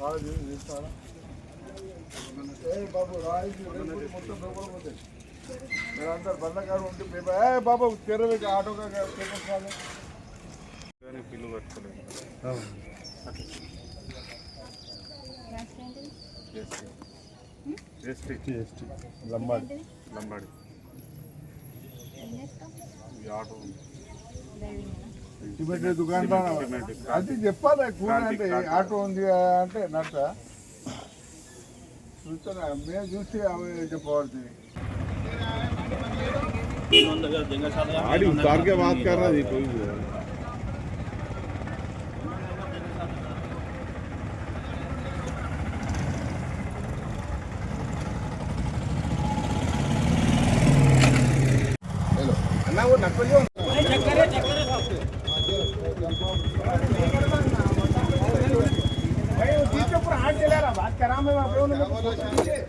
రాజు చేస్తారా ఏ బాబు రాయి మొత్తం లోపలిపోతాయి మీరు అందరు బందకారు ఉంటే పేపర్ ఏ బాబు తెరవేక ఆటోగా పేపర్ కాదు బిల్లు కట్టుకోలేదు ఎస్టీ ఎస్టీ లంబాడి లంబాడి ఈ ఆటో ఉంది. ఇంటి పెట్టే దుకాణం అది చెప్పాలి కూర అంటే ఆటో ఉంది అంటే నట్ట చూస్తున్నా మేము చూసి అవి చెప్పవలసింది गाड़ी उतार के बात कर रहा थी कोई 咱们把不用那个。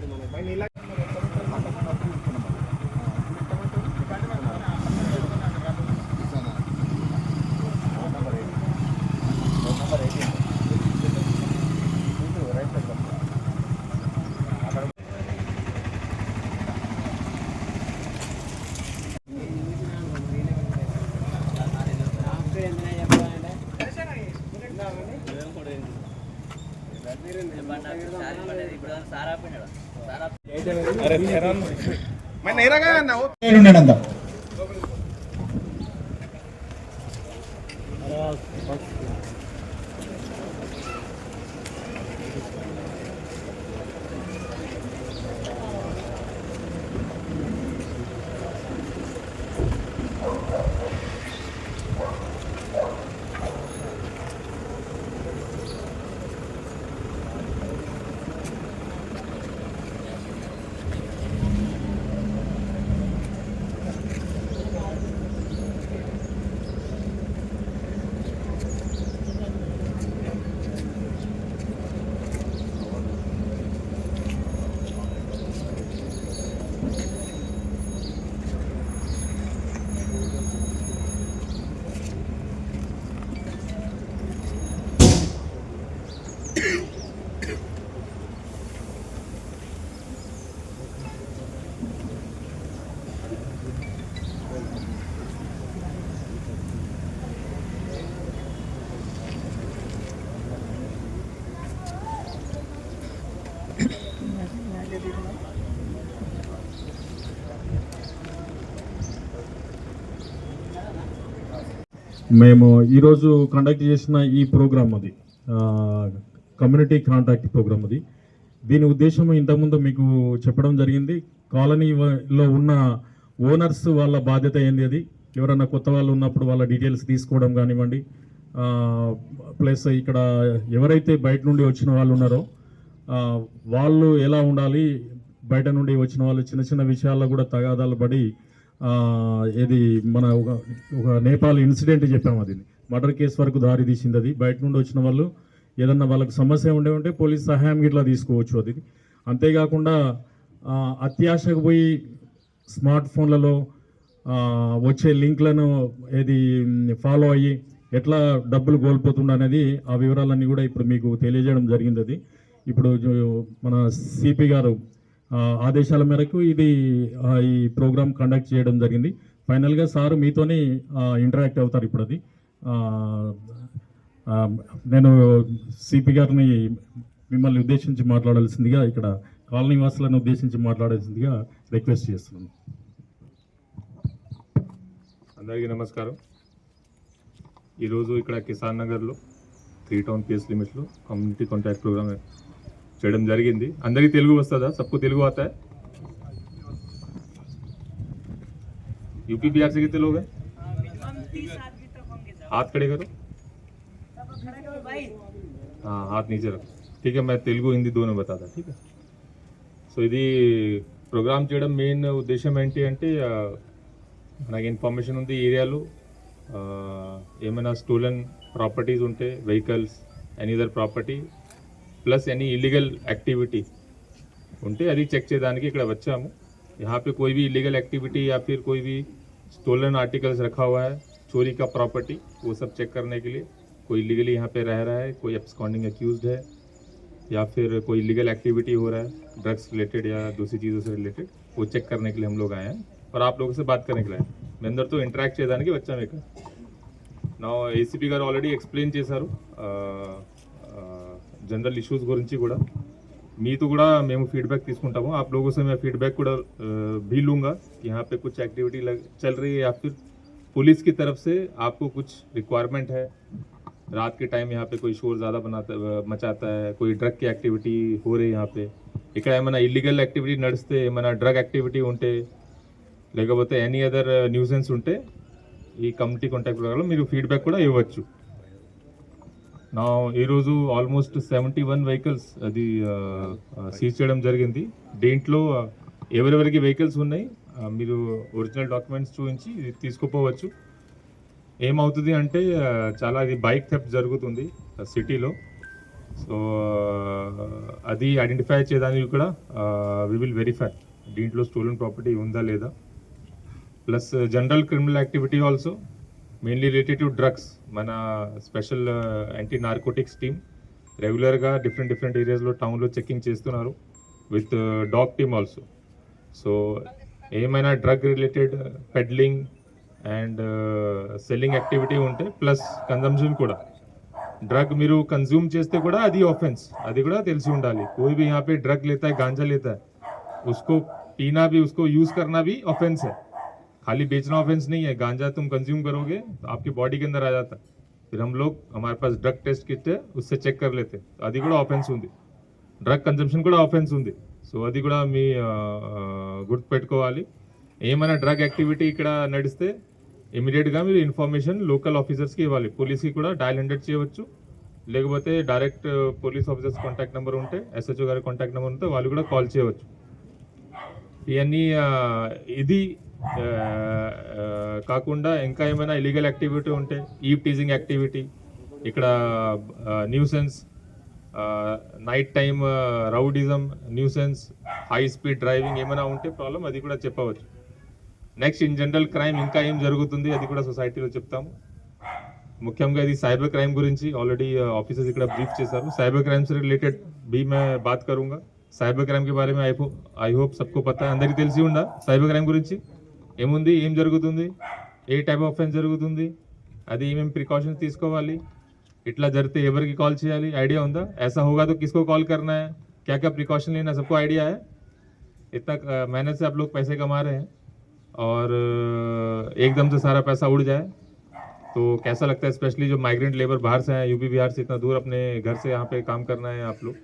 మేము ఈరోజు కండక్ట్ చేసిన ఈ ప్రోగ్రామ్ అది. కమ్యూనిటీ కాంటాక్ట్ ప్రోగ్రామ్ అది. దీని ఉద్దేశం ఇంతకుముందు మీకు చెప్పడం జరిగింది. కాలనీలో ఉన్న ఓనర్స్ వాళ్ళ బాధ్యత ఏంది అది? ఎవరైనా కొత్త వాళ్ళు ఉన్నప్పుడు వాళ్ళ డీటెయిల్స్ తీసుకోవడం కానివ్వండి. ప్లస్ ఇక్కడ ఎవరైతే బయట నుండి వచ్చిన వాళ్ళు ఉన్నారో వాళ్ళు ఎలా ఉండాలి? బయట నుండి వచ్చిన వాళ్ళు చిన్న చిన్న విషయాల్లో కూడా తగాదాలు పడి ఇది మన ఒక ఒక నేపాల్ ఇన్సిడెంట్ చెప్పాము అది. మర్డర్ కేసు వరకు దారి తీసింది అది. బయట నుండి వచ్చిన వాళ్ళు ఏదన్నా వాళ్ళకి సమస్య ఉండే ఉంటే పోలీస్ సహాయం ఇట్లా తీసుకోవచ్చు అది. అంతేకాకుండా అత్యాశకు పోయి స్మార్ట్ ఫోన్లలో వచ్చే లింక్లను ఏది ఫాలో అయ్యి ఎట్లా డబ్బులు కోల్పోతుండ అనేది ఆ వివరాలన్నీ కూడా ఇప్పుడు మీకు తెలియజేయడం జరిగింది అది. ఇప్పుడు మన సిపి గారు ఆదేశాల మేరకు ఇది ఈ ప్రోగ్రామ్ కండక్ట్ చేయడం జరిగింది. ఫైనల్గా సార్ మీతోనే ఇంటరాక్ట్ అవుతారు ఇప్పుడు అది నేను సిపి గారిని మిమ్మల్ని ఉద్దేశించి మాట్లాడాల్సిందిగా ఇక్కడ కాలనీ వాసులను ఉద్దేశించి మాట్లాడాల్సిందిగా రిక్వెస్ట్ చేస్తున్నాను. అందరికీ నమస్కారం. ఈరోజు ఇక్కడ కిసాన్ నగర్లో త్రీ టౌన్ పిఎస్ లిమిట్లో కమ్యూనిటీ కాంటాక్ట్ ప్రోగ్రామ్ చేయడం జరిగింది అందరికీ తెలుగు వస్తుందా సబ్కు తెలుగు आता है यूपी बिहार से कितने लोग हैं हाथ खड़े करो हाँ हाथ नीचे रखो ठीक है मैं తెలుగు హిందీ దోనో బతాదా ठीक है సో ఇది ప్రోగ్రామ్ చేయడం మెయిన్ ఉద్దేశం ఏంటి అంటే ఆ, మనకి ఇన్ఫర్మేషన్ ఉంది ఈ ఏరియాలో ఆ, ఏమైనా స్టోలన్ ప్రాపర్టీస్ ఉంటే vehicles any other property plus any illegal activity ఉంటే అది చెక్ చేయడానికి ఇక్కడ వచ్చాము यहाँ पे कोई भी इलीगल एक्टिविटी या फिर कोई भी स्टोलन आर्टिकल्स रखा हुआ है चोरी का प्रॉपर्टी वो सब चेक करने के लिए कोई लीगली यहाँ पे रह रहा है कोई एब्सकॉन्डिंग अक्यूज है या फिर कोई लीगल एक्टिविटी हो रहा है ड्रग्स रिलेटेड या दूसरी चीज़ों से रिलेटेड वो चेक करने के लिए हम लोग आए हैं और आप लोगों से बात करने के लिए आए हैं. మీ అందరితో ఇంటరాక్ట్ చేయడానికి వచ్చాము ఇక్కడ నా ఏసీపీ గారు ఆల్రెడీ ఎక్స్ప్లెయిన్ చేశారు జనరల్ ఇష్యూస్ గురించి కూడా మీతో కూడా మేము फीडबैक తీసుకుంటాము आप लोगों से मैं फीडबैक కూడా अ, भी लूंगा कि यहाँ पे कुछ एक्टिविटी लग चल रही है या फिर पुलिस की तरफ से आपको कुछ रिक्वायरमेंट है रात के टाइम यहाँ पे कोई शोर ज़्यादा बनाता मचाता है कोई ड्रग की एक्टिविटी हो रही है यहाँ पे ఇక్కడ ఏమైనా ఇల్లీగల్ యాక్టివిటీ నడిస్తే ఏమైనా డ్రగ్ యాక్టివిటీ ఉంటే లేకపోతే ఎనీ అదర్ న్యూసెన్స్ ఉంటే ఈ కమ్యూనిటీ కాంటాక్ట్ ప్రకారం మీరు ఫీడ్బ్యాక్ కూడా ఇవ్వచ్చు నా ఈరోజు ఆల్మోస్ట్ సెవెంటీ వన్ వెహికల్స్ అది సీజ్ చేయడం జరిగింది. దీంట్లో ఎవరెవరికి వెహికల్స్ ఉన్నాయి మీరు ఒరిజినల్ డాక్యుమెంట్స్ చూపించి ఇది తీసుకుపోవచ్చు. ఏమవుతుంది అంటే చాలా ఇది బైక్ థెప్ జరుగుతుంది సిటీలో. సో అది ఐడెంటిఫై చేయడానికి కూడా వి విల్ వెరిఫై దీంట్లో స్టోలన్ ప్రాపర్టీ ఉందా లేదా? Plus general criminal activity also mainly related to drugs మన స్పెషల్ యాంటీ నార్కోటిక్స్ టీమ్ రెగ్యులర్గా డిఫరెంట్ డిఫరెంట్ ఏరియాస్లో టౌన్లో చెకింగ్ చేస్తున్నారు with dog team also so ఏమైనా drug related peddling and selling activity ఉంటే ప్లస్ కన్జంప్షన్ కూడా ड्रग మీరు कंज्यूम చేస్తే కూడా అది ऑफेंस అది కూడా తెలిసి ఉండాలి कोई भी यहाँ पे ड्रग लेता है गांजा लेता है उसको पीना भी उसको यूज करना भी ऑफेंस है खाली बेचना ऑफेंस नहीं है गांजा तुम कंज्यूम करोगे तो आपकी बॉडी के अंदर आ जाता है फिर हम लोग हमारे पास ड्रग टेस्ट किट है उससे చెక్ कर लेते అది కూడా ఆఫెన్స్ ఉంది డ్రగ్ కన్జంప్షన్ కూడా ఆఫెన్స్ ఉంది సో అది కూడా మీ ఆ, ఆ, గుర్తుపెట్టుకోవాలి ఏమైనా డ్రగ్ యాక్టివిటీ ఇక్కడ నడిస్తే ఇమీడియట్గా మీరు ఇన్ఫర్మేషన్ లోకల్ ఆఫీసర్స్కి ఇవ్వాలి పోలీస్కి కూడా డయల్ హండ్రెడ్ చేయవచ్చు లేకపోతే direct police officers contact number ఉంటే ఎస్హెచ్ఓ గారి కాంటాక్ట్ నెంబర్ ఉంటే వాళ్ళు కూడా కాల్ చేయవచ్చు ఇవన్నీ ఇది కాకుండా ఇంకా ఏమైనా ఇలీగల్ యాక్టివిటీ ఉంటే ఈ టీజింగ్ యాక్టివిటీ ఇక్కడ nuisance night time rowdyism nuisance high speed driving ఏమైనా ఉంటే ప్రాబ్లం అది కూడా చెప్పవచ్చు. నెక్స్ట్ ఇన్ జనరల్ క్రైమ్ ఇంకా ఏం జరుగుతుంది అది కూడా సొసైటీలో చెప్తాము. ముఖ్యంగా ఇది సైబర్ క్రైమ్ గురించి ఆల్రెడీ ఆఫీసర్స్ ఇక్కడ బ్రీఫ్ చేశారు. సైబర్ క్రైమ్స్ రిలేటెడ్ బీ మే బాత్ కరుంగా సైబర్ క్రైమ్ కి బారే ఐ హోప్ ఐ హోప్ సబ్కో పతా అందరికీ తెలిసి ఉందా సైబర్ క్రైమ్ గురించి ఏముంది ఏం జరుగుతుంది ఏ టైప్ ఆఫ్ ఫెన్స్ జరుగుతుంది అది ఏమేమి ప్రికాషన్స్ తీసుకోవాలి ఇట్లా జరిగితే ఎవరికి కాల్ చేయాలి ఐడియా ఉందా ऐसा होगा तो किसको कॉल करना है क्या क्या प्रिकॉशन लेना सबको आइडिया है इतना अ, मेहनत से आप लोग पैसे कमा रहे हैं और अ, एकदम से सारा पैसा उड़ जाए तो कैसा लगता है स्पेशली जो माइग्रेंट लेबर बाहर से हैं यूपी बिहार से इतना दूर अपने घर से यहाँ पे काम करना है आप लोग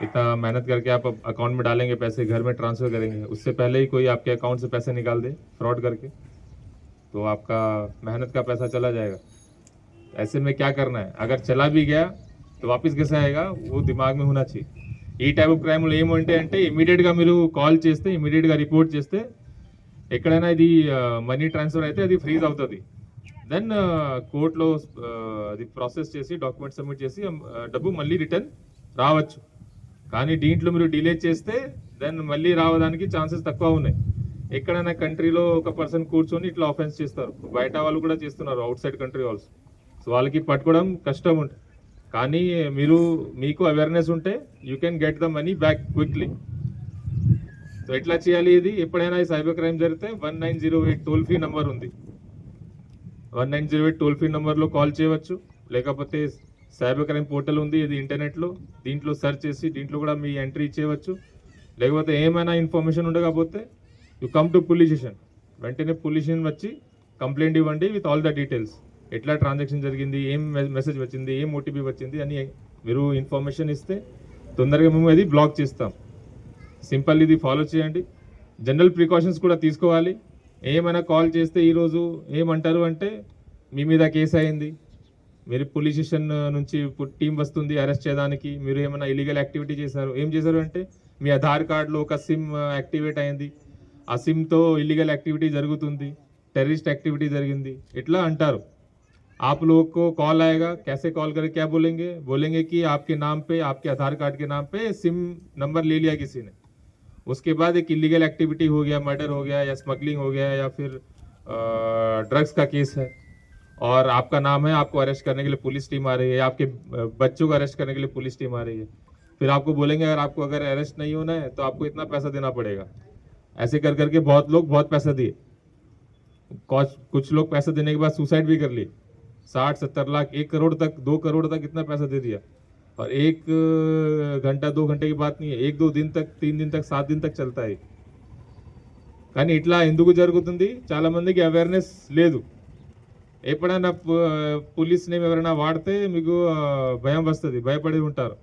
इतना मेहनत करके आप अकाउंट में डालेंगे पैसे घर में ट्रांसफर करेंगे उससे पहले ही कोई आपके अकाउंट से पैसे निकाल दे फ्रॉड करके तो आपका मेहनत का पैसा चला जाएगा ऐसे में क्या करना है अगर चला भी गया तो वापस कैसे आएगा वो दिमाग में होना चाहिए ఈ టైప్ ఆఫ్ క్రైమ్లు ఏమంటే అంటే ఇమీడియట్గా మీరు కాల్ చేస్తే ఇమీడియట్గా రిపోర్ట్ చేస్తే ఎక్కడైనా ఇది మనీ ట్రాన్స్ఫర్ అయితే అది ఫ్రీజ్ అవుతుంది దెన్ కోర్టులో అది ప్రాసెస్ చేసి డాక్యుమెంట్ సబ్మిట్ చేసి ఆ, డబ్బు మళ్ళీ రిటర్న్ రావచ్చు కానీ దీంట్లో మీరు డిలే చేస్తే దెన్ మళ్ళీ రావడానికి ఛాన్సెస్ తక్కువ ఉన్నాయి. ఎక్కడైనా కంట్రీలో ఒక పర్సన్ కూర్చొని ఇట్లా ఆఫెన్స్ చేస్తారు. బయట వాళ్ళు కూడా చేస్తున్నారు outside country also so వాళ్ళకి పట్టుకోవడం కష్టం ఉంటుంది కానీ మీరు మీకు అవేర్నెస్ ఉంటే you can get the money back quickly so ఎట్లా చేయాలి ఇది? ఎప్పుడైనా ఈ సైబర్ క్రైమ్ జరిగితే one nine zero eight toll free number ఉంది. One nine zero eight toll free నెంబర్లో కాల్ చేయవచ్చు. లేకపోతే సైబర్ క్రైమ్ పోర్టల్ ఉంది ఇది ఇంటర్నెట్లో. దీంట్లో సెర్చ్ చేసి దీంట్లో కూడా మీ ఎంట్రీ ఇచ్చేయవచ్చు. లేకపోతే ఏమైనా ఇన్ఫర్మేషన్ ఉండకపోతే you come to police station. వెంటనే పోలీస్ స్టేషన్ వచ్చి కంప్లైంట్ ఇవ్వండి విత్ ఆల్ ద డీటెయిల్స్. ఎట్లా ట్రాన్సాక్షన్ జరిగింది ఏం మెసేజ్ వచ్చింది ఏం ఓటీపీ వచ్చింది అని మీరు ఇన్ఫర్మేషన్ ఇస్తే తొందరగా మేము అది బ్లాక్ చేస్తాం. సింపుల్ ఇది ఫాలో చేయండి. జనరల్ ప్రికాషన్స్ కూడా తీసుకోవాలి. ఏమైనా కాల్ చేస్తే ఈరోజు ఏమంటారు అంటే మీ మీద కేసు అయింది. మీరు పోలీస్ స్టేషన్ నుంచి టీం వస్తుంది అరెస్ట్ చేయడానికి మీరు ఏమైనా ఇలీగల్ యాక్టివిటీ చేశారు ఏం చేశారు అంటే మీ ఆధార్ కార్డులో ఒక సిమ్ యాక్టివేట్ అయింది ఆ సిమ్తో ఇల్లీగల్ యాక్టివిటీ జరుగుతుంది టెర్రరిస్ట్ యాక్టివిటీ జరిగింది ఇట్లా అంటారు आप लोगों को कॉल आएगा कैसे कॉल करके क्या बोलेंगे बोलेंगे कि आपके नाम पे आपके आधार कार्ड के नाम पे सिम नंबर ले लिया किसी ने उसके बाद एक इलीगल एक्टिविटी हो गया मर्डर हो गया या स्मगलिंग हो गया या फिर ड्रग्स का केस है और आपका नाम है आपको अरेस्ट करने के लिए पुलिस टीम आ रही है या आपके अ, बच्चों को अरेस्ट करने के लिए पुलिस टीम आ रही है फिर आपको बोलेंगे अगर आपको अगर अरेस्ट नहीं होना है तो आपको इतना पैसा देना पड़ेगा ऐसे कर करके बहुत लोग बहुत पैसा दिए कुछ कुछ लोग पैसा देने के बाद सुसाइड भी कर लिए साठ सत्तर लाख एक करोड़ तक दो करोड़ तक इतना पैसा दे दिया और एक अ, घंटा दो घंटे की बात नहीं है एक दो दिन तक तीन दिन तक सात दिन तक चलता है కానీ ఇట్లా ఎందుకు జరుగుతుంది చాలా మందికి అవేర్నెస్ లేదు ఎప్పుడైనా పోలీస్ నేమ్ ఎవరైనా వాడితే మీకు భయం వస్తుంది భయపడి ఉంటారు.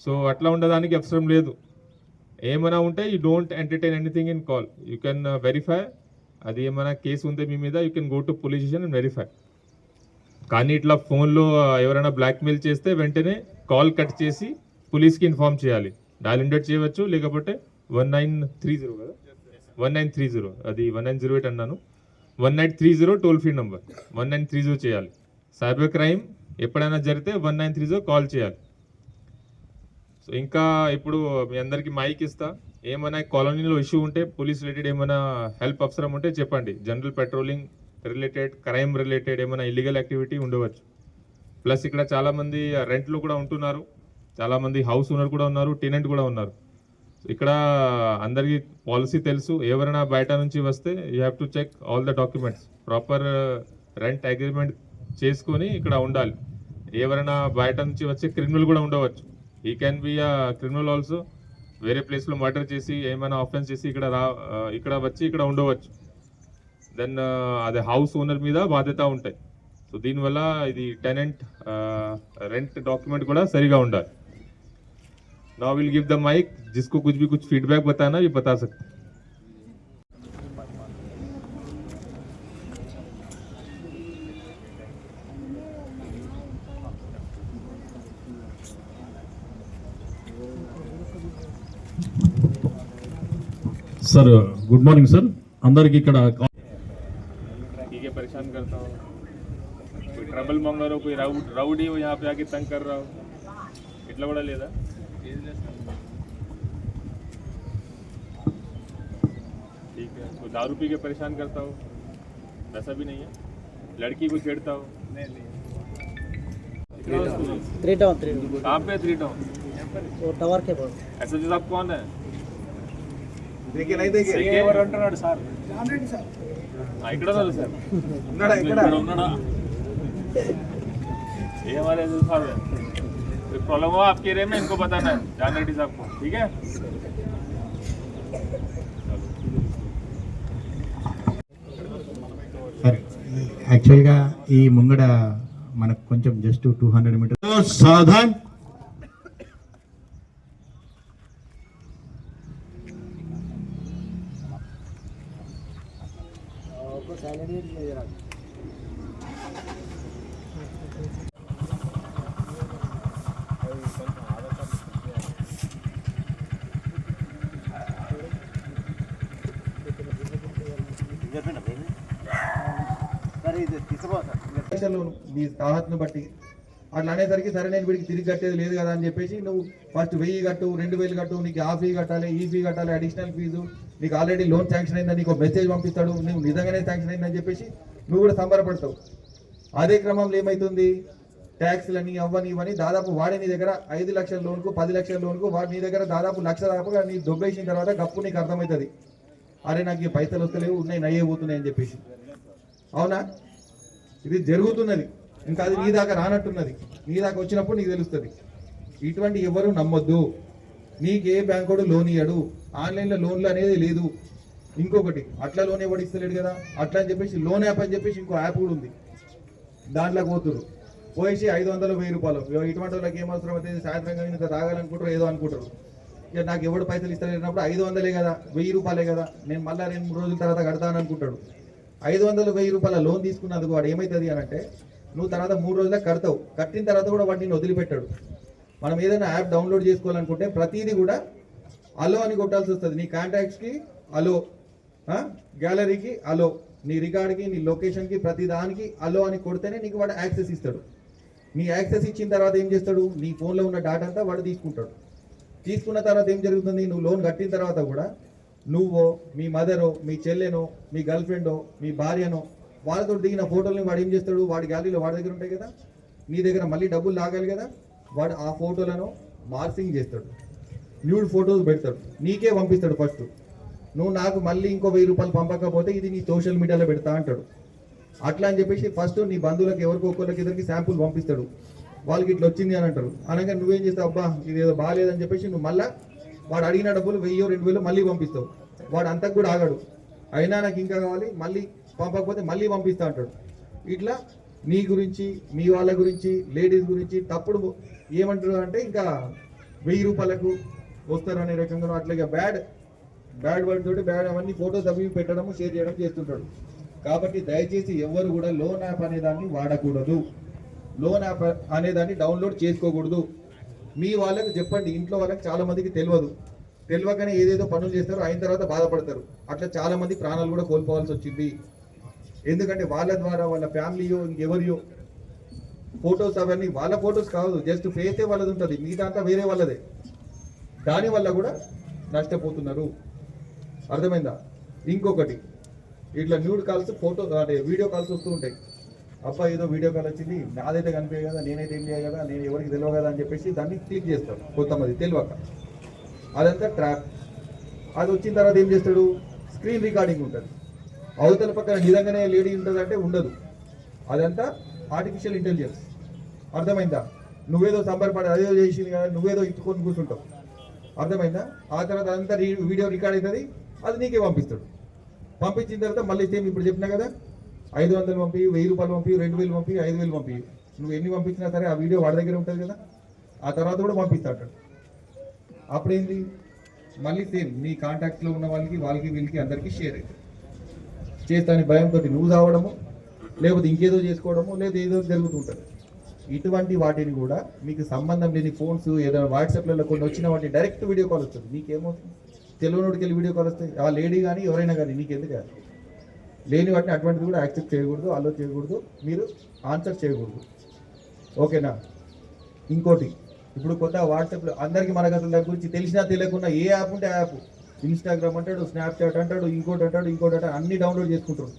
సో అట్లా ఉండడానికి అవసరం లేదు. ఏమైనా ఉంటే you don't entertain anything in call. You can verify. అది ఏమైనా కేసు ఉంటే మీ మీద you can go to police station and verify. కానీ ఇట్లా ఫోన్లో ఎవరైనా బ్లాక్మెయిల్ చేస్తే వెంటనే కాల్ కట్ చేసి పోలీస్కి ఇన్ఫార్మ్ చేయాలి. డయల్ హండ్రెడ్ చేయవచ్చు లేకపోతే వన్ నైన్ త్రీ జీరో కదా? One nine three zero. అది వన్ నైన్ జీరో ఎయిట్ అన్నాను. One nine three zero toll free number one nine three zero చేయాలి. సైబర్ క్రైమ్ ఎప్పుడైనా జరిగితే one nine three zero call చేయాలి. So ఇంకా ఇప్పుడు మీ అందరికీ మైక్ ఇస్తా. ఏమైనా కాలనీలో ఇష్యూ ఉంటే పోలీస్ రిలేటెడ్ ఏమైనా హెల్ప్ అవసరం ఉంటే చెప్పండి. General patrolling related crime related ఏమైనా ఇల్లీగల్ యాక్టివిటీ ఉండవచ్చు. ప్లస్ ఇక్కడ చాలామంది రెంట్లో కూడా ఉంటున్నారు. చాలామంది హౌస్ ఓనర్ కూడా ఉన్నారు టెనెంట్ కూడా ఉన్నారు. ఇక్కడ అందరికీ పాలసీ తెలుసు. ఎవరైనా బయట నుంచి వస్తే you have to check all the documents proper rent agreement చేసుకొని ఇక్కడ ఉండాలి. ఎవరైనా బయట నుంచి వచ్చే క్రిమినల్ కూడా ఉండవచ్చు. ఈ can be a criminal also వేరే ప్లేస్లో మర్డర్ చేసి ఏమైనా ఆఫెన్స్ చేసి ఇక్కడ రా uh, ఇక్కడ వచ్చి ఇక్కడ ఉండవచ్చు. దెన్ uh, అది హౌస్ ఓనర్ మీద బాధ్యత ఉంటాయి. సో దీనివల్ల ఇది టెనెంట్ రెంట్ డాక్యుమెంట్ కూడా సరిగా ఉండాలి. ना विल गिव द माइक जिसको कुछ भी कुछ फीडबैक बताना ये बता सकते हैं। సార్ గుడ్ మార్నింగ్ సార్ అందరికి ఇక్కడ ठीक है परेशान करता हूँ कोई ट्रबल मांग रहा हो कोई राउड राउडी हो यहाँ पे आके तंग कर रहा हो इतना बड़ा लेदा ठीक है कोई दारू पी के परेशान करता हो वैसा भी नहीं है लड़की को छेड़ता हो త్రీ టౌన్ త్రీ कहाँ पे थ्री टाउन టవర్ కే పోదు ऐसा जी साहब कौन है देखिए नहीं देखिए ఎవరు అంటున్నాడు సార్ ఇక్కడ ఉన్నారు సార్ ఉన్నాడా ఇక్కడ ఇక్కడ ఉన్నాడా ये हमारे एसएस साहब है कोई प्रॉब्लम हो आपके एरिया में इनको बताना है जान रेड्डी साहब को ठीक है సార్ యాక్చువల్గా ఈ ముంగడ మనకు కొంచెం జస్ట్ టూ హండ్రెడ్ మీటర్ सावधान సరే నేను వీడికి తిరిగి కట్టేది లేదు కదా అని చెప్పేసి నువ్వు ఫస్ట్ వెయ్యి కట్టు రెండు వేలు కట్టు నీకు ఆ ఫీ కట్టాలి ఈ ఫీ కట్టాలి అడిషనల్ ఫీజు నీకు ఆల్రెడీ లోన్ శాంక్షన్ అయిందని నీకు మెసేజ్ పంపిస్తాడు నువ్వు నిజంగానే శాంక్షన్ అయిందని చెప్పేసి నువ్వు కూడా సంబరపడతావు. అదే క్రమంలో ఏమవుతుంది ట్యాక్స్లని అవ్వని ఇవని దాదాపు వాడి నీ దగ్గర ఐదు లక్షల లోన్కు పది లక్షల లోన్కు వాడి నీ దగ్గర దాదాపు లక్ష దాకా నీ దొబ్బేసిన తర్వాత గప్పు నీకు అర్థమవుతుంది. అరే నాకు ఈ పైసలు వస్తలేవు ఉన్నాయి నయ్యే పోతున్నాయి అని చెప్పేసి. అవునా? ఇది జరుగుతున్నది. ఇంకా అది నీ దాకా రానట్టున్నది. నీ దాకా వచ్చినప్పుడు నీకు తెలుస్తుంది. ఇటువంటి ఎవరు నమ్మొద్దు. నీకు ఏ బ్యాంకుడు లోన్ ఇయ్యడు. ఆన్లైన్లో లోన్లు అనేది లేదు. ఇంకొకటి అట్లా లోన్ ఎవడు ఇస్తలేడు కదా? అట్లా అని చెప్పేసి లోన్ యాప్ అని చెప్పేసి ఇంకో యాప్ కూడా ఉంది. దాంట్లో పోతురు. పోయేసి ఐదు వందలు వెయ్యి రూపాయలు. ఇటువంటి వాళ్ళకి ఏమవసరం అయితే సాయంత్రం కానీ ఇంత తాగాలనుకుంటారు ఏదో అనుకుంటారు. ఇక నాకు ఎవడు పైసలు ఇస్తలేనప్పుడు ఐదు వందలే కదా? వెయ్యి రూపాయలే కదా? నేను మళ్ళీ రెండు మూడు రోజుల తర్వాత కడతాను అనుకుంటాడు ఐదు వందలు వెయ్యి రూపాయల లోన్ తీసుకున్నందుకు వాడు ఏమవుతుంది అని అంటే నువ్వు తర్వాత మూడు రోజులకు కడతావు. కట్టిన తర్వాత కూడా వాటిని నేను వదిలిపెట్టాడు. మనం ఏదైనా యాప్ డౌన్లోడ్ చేసుకోవాలనుకుంటే ప్రతిదీ కూడా అలో అని కొట్టాల్సి వస్తుంది. నీ కాంటాక్ట్స్కి అలో గ్యాలరీకి అలో నీ రికార్డ్కి నీ లొకేషన్కి ప్రతి దానికి అలో అని కొడితేనే నీకు వాడు యాక్సెస్ ఇస్తాడు. నీ యాక్సెస్ ఇచ్చిన తర్వాత ఏం చేస్తాడు? నీ ఫోన్లో ఉన్న డేటా అంతా వాడు తీసుకుంటాడు. తీసుకున్న తర్వాత ఏం జరుగుతుంది? నువ్వు లోన్ కట్టిన తర్వాత కూడా నువ్వో మీ మదరో మీ చెల్లెనో మీ గర్ల్ ఫ్రెండో మీ భార్యనో వాళ్ళతో దిగిన ఫోటోలని వాడు ఏం చేస్తాడు? వాడి గ్యాలరీలో వాడి దగ్గర ఉంటాయి కదా? నీ దగ్గర మళ్ళీ డబ్బులు లాగాలి కదా? వాడు ఆ ఫోటోలను మార్సింగ్ చేస్తాడు. న్యూడ్ ఫోటోస్ పెడతాడు. నీకే పంపిస్తాడు ఫస్ట్ నువ్వు నాకు మళ్ళీ ఇంకో వెయ్యి రూపాయలు పంపకపోతే ఇది నీ సోషల్ మీడియాలో పెడతా అంటాడు. అట్లా అని చెప్పేసి ఫస్ట్ నీ బంధువులకు ఎవరికో ఒక్కరికి ఇద్దరికి శాంపుల్ పంపిస్తాడు. వాళ్ళకి ఇట్లా వచ్చింది అని అంటారు. అనగా నువ్వేం చేస్తావు? అబ్బా ఇది ఏదో బాగాలేదని చెప్పేసి నువ్వు మళ్ళా వాడు అడిగిన డబ్బులు వెయ్యో రెండు వేలు మళ్ళీ పంపిస్తావు. వాడు అంతకు కూడా ఆగాడు. అయినా నాకు ఇంకా కావాలి. మళ్ళీ పంపకపోతే మళ్ళీ పంపిస్తా అంటాడు. ఇట్లా నీ గురించి మీ వాళ్ళ గురించి లేడీస్ గురించి తప్పుడు ఏమంటారు అంటే ఇంకా వెయ్యి రూపాయలకు వస్తారు అనే రకంగా అట్లాగే బ్యాడ్ బ్యాడ్ వర్డ్ తోటి బ్యాడ్ అవన్నీ ఫోటోస్ అవి పెట్టడం షేర్ చేయడం చేస్తుంటాడు. కాబట్టి దయచేసి ఎవరు కూడా లోన్ యాప్ అనేదాన్ని వాడకూడదు. లోన్ యాప్ అనేదాన్ని డౌన్లోడ్ చేసుకోకూడదు. మీ వాళ్ళకి చెప్పండి ఇంట్లో వాళ్ళకి చాలా మందికి తెలియదు. తెలియకనే ఏదేదో పనులు చేస్తారో అయిన తర్వాత బాధపడతారు. అట్లా చాలా మంది ప్రాణాలు కూడా కోల్పోవాల్సి వచ్చింది. ఎందుకంటే వాళ్ళ ద్వారా వాళ్ళ ఫ్యామిలీయో ఇంకెవరియో ఫొటోస్ అవన్నీ వాళ్ళ ఫొటోస్ కాదు జస్ట్ ఫేసే వాళ్ళది ఉంటుంది మిగతా అంతా వేరే వాళ్ళదే. దానివల్ల కూడా నష్టపోతున్నారు. అర్థమైందా? ఇంకొకటి ఇట్లా న్యూడ్ కాల్స్ ఫోటో అంటే వీడియో కాల్స్ వస్తూ ఉంటాయి. అబ్బా ఏదో వీడియో కాల్ వచ్చింది నాదైతే కనిపించదు కదా నేనైతే ఏం చేయాలి కదా నేను ఎవరికి తెలియదు కదా అని చెప్పేసి దాన్ని క్లిక్ చేస్తాడు కొంతమంది తెలియక. అదంతా ట్రాప్ అది వచ్చిన తర్వాత ఏం చేస్తాడు? స్క్రీన్ రికార్డింగ్ ఉంటుంది. అవతల పక్కన నిజంగానే లేడీ ఉంటుందంటే ఉండదు. అదంతా ఆర్టిఫిషియల్ ఇంటెలిజెన్స్ అర్థమైందా? నువ్వేదో సంబరపడి అదేదో చేసింది కదా నువ్వేదో ఇచ్చుకొని కూర్చుంటావు. అర్థమైందా? ఆ తర్వాత అదంతా రీ- వీడియో రికార్డ్ అవుతుంది అది నీకే పంపిస్తాడు. పంపించిన తర్వాత మళ్ళీ సేమ్ ఇప్పుడు చెప్పినా కదా ఐదు వందలు పంపి వెయ్యి రూపాయలు పంపి రెండు వేలు పంపి ఐదు వేలు పంపి. నువ్వు ఎన్ని పంపించినా సరే ఆ వీడియో వాడి దగ్గర ఉంటుంది కదా. ఆ తర్వాత కూడా పంపిస్తాడు అప్పుడేంది? మళ్ళీ సేమ్ నీ కాంటాక్ట్స్లో ఉన్న వాళ్ళకి వాళ్ళకి వీళ్ళకి అందరికీ షేర్ అవుతుంది. చేస్తాని భయంతో నువ్వు అవ్వడము లేకపోతే ఇంకేదో చేసుకోవడము లేదా ఏదో జరుగుతుంటుంది. ఇటువంటి వాటిని కూడా మీకు సంబంధం లేని ఫోన్స్ ఏదైనా వాట్సాప్లలో కొన్ని వచ్చిన వాటిని డైరెక్ట్ వీడియో కాల్ వస్తుంది. నీకేమవుతుంది? తెలియనోడికి వెళ్ళి వీడియో కాల్ వస్తాయి ఆ లేడీ కానీ ఎవరైనా కానీ నీకెందుకు లేని వాటిని అటువంటిది కూడా యాక్సెప్ట్ చేయకూడదు అలో చేయకూడదు మీరు ఆన్సర్ చేయకూడదు. ఓకేనా? ఇంకోటి ఇప్పుడు కొత్త వాట్సాప్లో అందరికీ మనకు అసలు దాని గురించి తెలిసినా తెలియకుండా ఏ యాప్ ఉంటే ఆ యాప్? ఇన్స్టాగ్రామ్ అంటాడు స్నాప్చాట్ అంటాడు ఇంకోటి అంటాడు ఇంకోటి అంటాడు అన్ని డౌన్లోడ్ చేసుకుంటాడు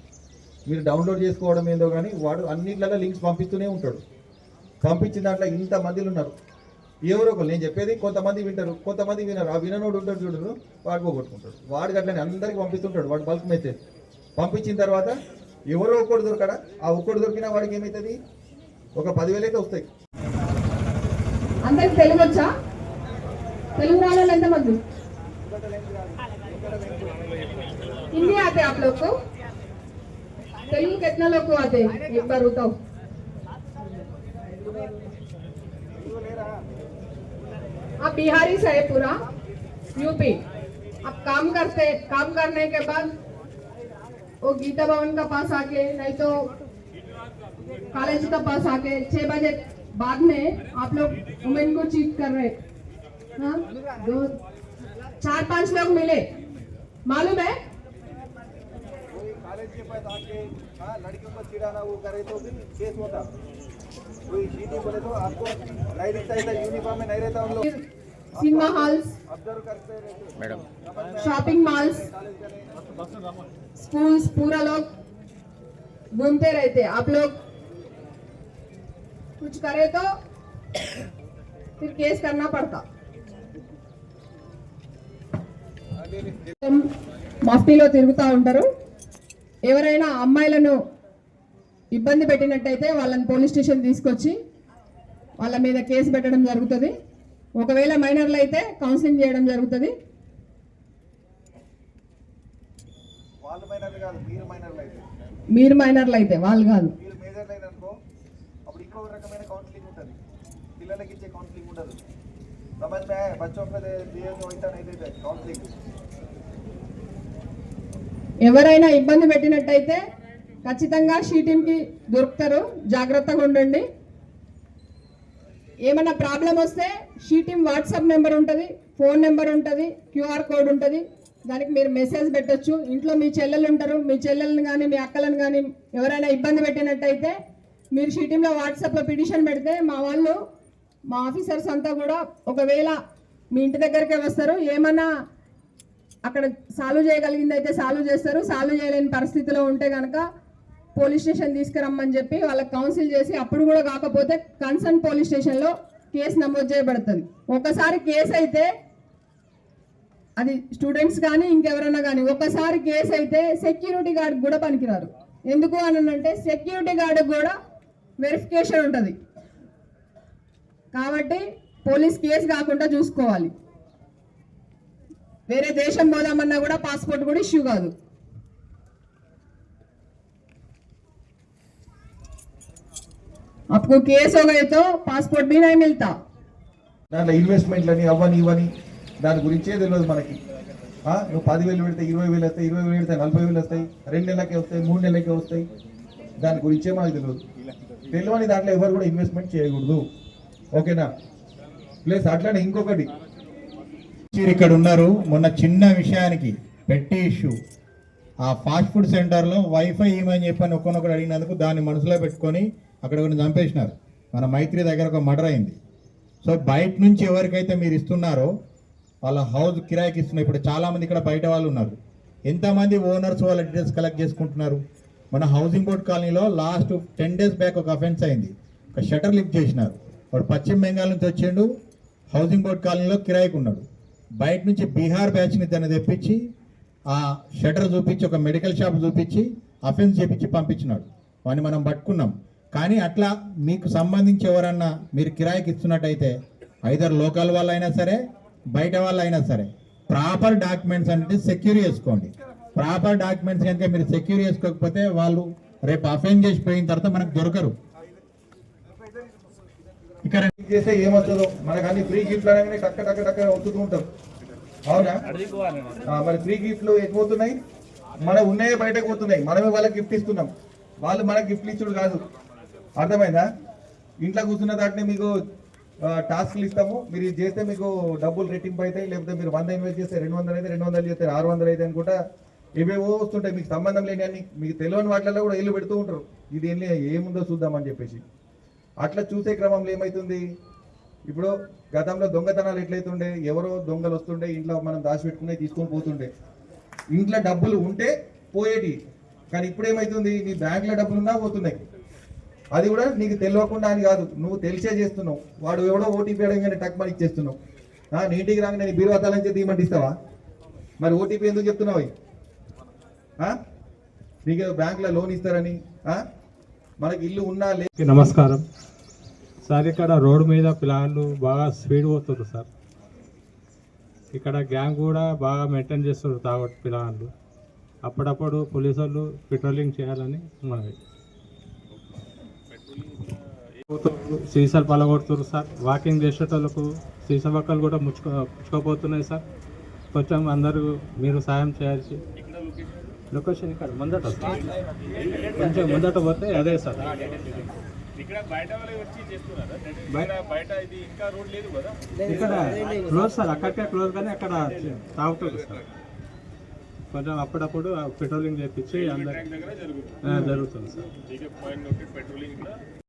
మీరు డౌన్లోడ్ చేసుకోవడం ఏందో కానీ వాడు అన్నిట్లలో లింక్స్ పంపిస్తూనే ఉంటాడు. పంపించిన దాంట్లో ఇంత మందిలు ఉన్నారు. ఎవరో ఒకరు నేను చెప్పేది కొంతమంది వింటారు కొంతమంది వినరు. ఆ విననోడు ఉంటాడు చూడరు వాడు పోగొట్టుకుంటాడు. వాడికి అట్లనే అందరికి పంపిస్తుంటాడు వాడు బల్క్ మెసేజ్ పంపించిన తర్వాత ఎవరో ఒక్కడు దొరకడా? ఆ ఒక్కడు దొరికినా వాడికి ఏమవుతుంది ఒక పదివేలు అయితే వస్తాయి. అందరికి తెలుగు వచ్చా తెలుగు రాళ్ళు ఎంతమంది? हिंदी आते आप लोग को? तेलुगु कितना लोग को आते? एक बार बताओ आप बिहारी से है पूरा? यूपी। आप काम करते, काम करने के बाद वो गीता भवन का पास आके, नहीं तो कॉलेज का पास आके छह बजे बाद में आप लोग वुमेन को चीट कर रहे। हाँ? चार, पाँच लोग मिले। मालूम है? कॉलेज के पास आके हाँ लड़कियों को चिढ़ाना वो करे तो फिर केस होता कोई चीटिंग बोले तो आपको नहीं दिखता ऐसा यूनिफॉर्म में नहीं रहता हम लोग सिनेमा हॉल्स ऑब्जर्व करते रहते मैडम शॉपिंग मॉल्स स्कूल्स पूरा लोग घूमते रहते आप लोग कुछ करे तो फिर केस करना पड़ता మఫ్టీలో తిరుగుతూ ఉంటారు ఎవరైనా అమ్మాయిలను ఇబ్బంది పెట్టినట్టయితే వాళ్ళని పోలీస్ స్టేషన్ తీసుకొచ్చి వాళ్ళ మీద కేసు పెట్టడం జరుగుతుంది. ఒకవేళ మైనర్లు అయితే కౌన్సిలింగ్ చేయడం జరుగుతుంది. మీరు మైనర్లు అయితే. అయితే వాళ్ళు కాదు. మీరు మేజర్ లైన్ అనుకో అప్పుడు ఇంకో రకమైన కౌన్సిలింగ్ ఉంటుంది. పిల్లలకి ఇచ్చే కౌన్సిలింగ్. ఎవరైనా ఇబ్బంది పెట్టినట్టయితే ఖచ్చితంగా షీటింగ్కి దొరుకుతారు. జాగ్రత్తగా ఉండండి. ఏమైనా ప్రాబ్లం వస్తే షీటిం వాట్సాప్ నెంబర్ ఉంటుంది ఫోన్ నెంబర్ ఉంటుంది క్యూఆర్ కోడ్ ఉంటుంది. దానికి మీరు మెసేజ్ పెట్టొచ్చు. ఇంట్లో మీ చెల్లెలు ఉంటారు మీ చెల్లెలను కానీ మీ అక్కలను కానీ ఎవరైనా ఇబ్బంది పెట్టినట్టయితే మీరు షీటింలో వాట్సాప్లో పిటిషన్ పెడితే మా వాళ్ళు మా ఆఫీసర్స్ అంతా కూడా ఒకవేళ మీ ఇంటి దగ్గరికే వస్తారు. ఏమన్నా అక్కడ సాల్వ్ చేయగలిగింది అయితే సాల్వ్ చేస్తారు. సాల్వ్ చేయలేని పరిస్థితిలో ఉంటే కనుక పోలీస్ స్టేషన్ తీసుకురమ్మని చెప్పి వాళ్ళకి కౌన్సిల్ చేసి అప్పుడు కూడా కాకపోతే కన్సర్న్ పోలీస్ స్టేషన్లో కేసు నమోదు చేయబడుతుంది. ఒకసారి కేసు అయితే అది స్టూడెంట్స్ కానీ ఇంకెవరైనా కానీ ఒకసారి కేసు అయితే సెక్యూరిటీ గార్డ్ కూడా పనికిరారు. ఎందుకు అని అంటే సెక్యూరిటీ గార్డ్ కూడా వెరిఫికేషన్ ఉంటుంది. కాబట్టి పోలీస్ కేసు కాకుండా చూసుకోవాలి. వేరే దేశం పోదామన్నా కూడా పాస్పోర్ట్ కూడా ఇష్యూ కాదు आपको केस हो गए तो पासपोर्ट भी नहीं मिलता దాంట్లో ఇన్వెస్ట్మెంట్లని అవ్వని ఇవ్వని దాని గురించే తెలియదు మనకి ఆ, నువ్వు పదివేలు పెడితే ఇరవై వేలు వస్తాయి ఇరవై వేలు పెడితే నలభై వేలు వస్తాయి రెండు నెలలకే వస్తాయి మూడు నెలలకే వస్తాయి దాని గురించే మనకు తెలియదు తెలియని దాంట్లో ఎవరు కూడా ఇన్వెస్ట్మెంట్ చేయకూడదు ఓకేనా ప్లస్ అట్లనే ఇంకొకటి మీరు ఇక్కడ ఉన్నారు. మొన్న చిన్న విషయానికి పెట్టి ఇష్యూ ఆ ఫాస్ట్ ఫుడ్ సెంటర్లో వైఫై ఏమని చెప్పని ఒక్కొక్కరు అడిగినందుకు దాన్ని మనసులో పెట్టుకొని అక్కడ కొన్ని చంపేసినారు. మన మైత్రి దగ్గర ఒక మర్డర్ అయింది. సో బయట నుంచి ఎవరికైతే మీరు ఇస్తున్నారో వాళ్ళ హౌస్ కిరాయికి ఇస్తున్నారు ఇప్పుడు చాలామంది ఇక్కడ బయట వాళ్ళు ఉన్నారు. ఎంతమంది ఓనర్స్ వాళ్ళ డీటెయిల్స్ కలెక్ట్ చేసుకుంటున్నారు? మన హౌసింగ్ బోర్డ్ కాలనీలో లాస్ట్ టెన్ డేస్ బ్యాక్ ఒక అఫెన్స్ అయింది. ఒక షటర్ లిఫ్ట్ చేసినారు. వాడు పశ్చిమ బెంగాల్ నుంచి వచ్చిండు. హౌసింగ్ బోర్డ్ కాలనీలో కిరాయికి ఉన్నాడు. బయట నుంచి బీహార్ బ్యాచ్ని దాన్ని తెప్పించి ఆ షటర్ చూపించి ఒక మెడికల్ షాప్ చూపించి అఫెన్స్ చేపించి పంపించినాడు. వాడిని మనం పట్టుకున్నాం. కానీ అట్లా మీకు సంబంధించి ఎవరన్నా మీరు కిరాయికి ఇస్తున్నట్టయితే ఐదర్ లోకల్ వాళ్ళైనా సరే బయట వాళ్ళైనా సరే ప్రాపర్ డాక్యుమెంట్స్ అంటే సెక్యూర్ చేసుకోండి. ప్రాపర్ డాక్యుమెంట్స్ కనుక మీరు సెక్యూర్ చేసుకోకపోతే వాళ్ళు రేపు అఫెన్స్ చేసిపోయిన తర్వాత మనకు దొరకరు. ఇక్కడ చేస్తే ఏమవుతుందో మనకు అన్ని ఫ్రీ గిఫ్ట్లు అనగానే టక్క టక్క టక్క అవుతూ ఉంటాం. అవునా? మరి ఫ్రీ గిఫ్ట్లు ఎక్కువ అవుతున్నాయి మన ఉన్నాయే బయటకు పోతున్నాయి. మనమే వాళ్ళకి గిఫ్ట్ ఇస్తున్నాం. వాళ్ళు మనకి గిఫ్ట్లు ఇచ్చుడు కాదు. అర్థమైందా? ఇంట్లో కూర్చున్న దాటిని మీకు టాస్క్లు ఇస్తాము. మీరు ఇది చేస్తే మీకు డబ్బులు రెట్టింపు అవుతాయి. లేకపోతే మీరు వంద ఇన్వెస్ట్ చేస్తే రెండు వందలు అయితే రెండు వందలు చేస్తే ఆరు వందలు అయితే అనుకుంటా ఏవేవో వస్తుంటాయి. మీకు సంబంధం లేని అని మీకు తెలియని వాటిల్లో కూడా ఇల్లు పెడుతూ ఉంటారు. ఇది ఏం ఏముందో చూద్దామని చెప్పేసి. అట్లా చూసే క్రమంలో ఏమైతుంది? ఇప్పుడు గతంలో దొంగతనాలు ఎట్లయితుండే? ఎవరో దొంగలు వస్తుండే ఇంట్లో మనం దాచిపెట్టుకునే తీసుకొని పోతుండే. ఇంట్లో డబ్బులు ఉంటే పోయేటి. కానీ ఇప్పుడు ఏమైతుంది నీ బ్యాంకులో డబ్బులు ఉన్నా పోతున్నాయి. అది కూడా నీకు తెలియకుండా అని కాదు. నువ్వు తెలిసే చేస్తున్నావు. వాడు ఎవడో ఓటీపీ అడగగానే టక్ మనకి ఇచ్చేస్తున్నావు. నీ ఇంటికి రాగానే నేను బీరువా నుంచి చేతి ఇస్తావా మరి ఓటీపీ ఎందుకు చెప్తున్నావు? నీకు బ్యాంకులో లోన్ ఇస్తారని? మనకి ఇల్లు ఉన్నా లేదు నమస్కారం. సార్ ఇక్కడ రోడ్డు మీద పిల్లలు బాగా స్పీడ్ పోతున్నారు సార్. ఇక్కడ గ్యాంగ్ కూడా బాగా మెయింటైన్ చేస్తారు తాగొట్టు పిల్లలు. అప్పుడప్పుడు పోలీసు వాళ్ళు పెట్రోలింగ్ చేయాలని మనవి సీసాలు పలగొడుతున్నారు సార్. వాకింగ్ చేసేటోళ్ళకు సీసా పక్కలు కూడా ముచ్చుకో ముచ్చుకోపోతున్నాయి సార్. కొంచెం అందరూ మీరు సాయం చేయాల్సి లొకేషన్ ఇక్కడ ముందట. కొంచెం ముందట పోతే అదే సార్. ఇక్కడ క్లోజ్ సార్ అక్కడికే క్లోజ్ కానీ అక్కడ తాగుతుంది సార్. కొంచెం అప్పుడప్పుడు పెట్రోలింగ్ చేపించి అందరు జరుగుతుంది. సార్.